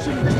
İçimdeki nefret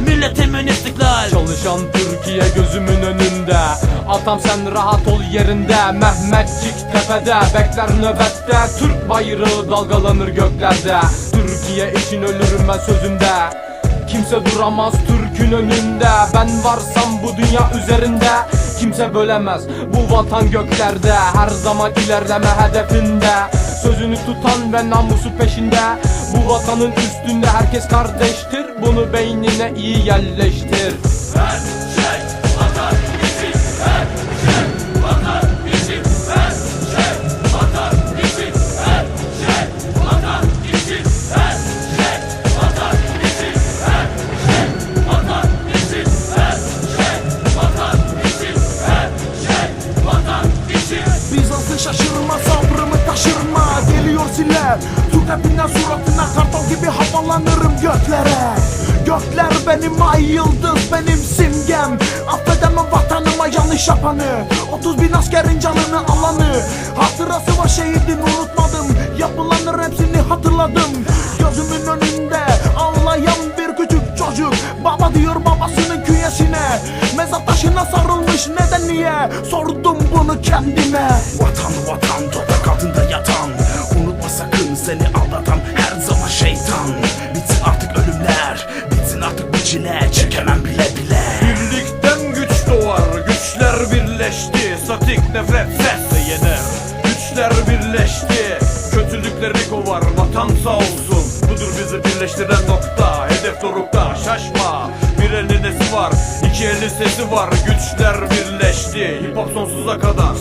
milletimin istiklal Çalışan Türkiye gözümün önünde. Atam sen rahat ol yerinde. Mehmetçik tepede. Bekler nöbette. Türk bayrağı dalgalanır göklerde. Türkiye için ölürüm ben sözümde Kimse duramaz Türk'ün önünde. Ben varsam bu dünya üzerinde Kimse bölemez bu vatan göklerde. Her zaman ilerleme hedefinde. Sözünü tutan ve namusu peşinde. Bu vatanın üstünde herkes kardeştir. Bunu beynine iyi yerleştir Bizans'ın şaşırma sabrımı taşırma. Geliyor ziller Türk rapinden suratına kartal gibi havalanırım göklere. Gökler benim ay yıldız benim simgem. Affedemem vatanıma yanlış yapanı. 30 bin askerin canını alanı. Hatırası var şehidin unutmadım. Yapılanların hepsini hatırladım. Gözümün önünde ağlayan bir küçük çocuk. Baba diyor babasının küyesine Mezat taşına sarılmış neden niye Sordum bunu kendime? Vatan vatan toprak altında yatan. Unutma sakın seni aldatan her zaman şeytan. Bitsin artık ölümler Bitsin artık bu çile Çekemem bile bile. Birlikten güç doğar, güçler birleşti. Statik nefret sesle yener. Güçler birleşti, kötülükleri kovar. Vatan sağ olsun, budur bizi birleştiren nokta. Hedef dorukta, şaşma Bir elin nesi var, iki elin sesi var. Güçler birleşti, hip hop sonsuza kadar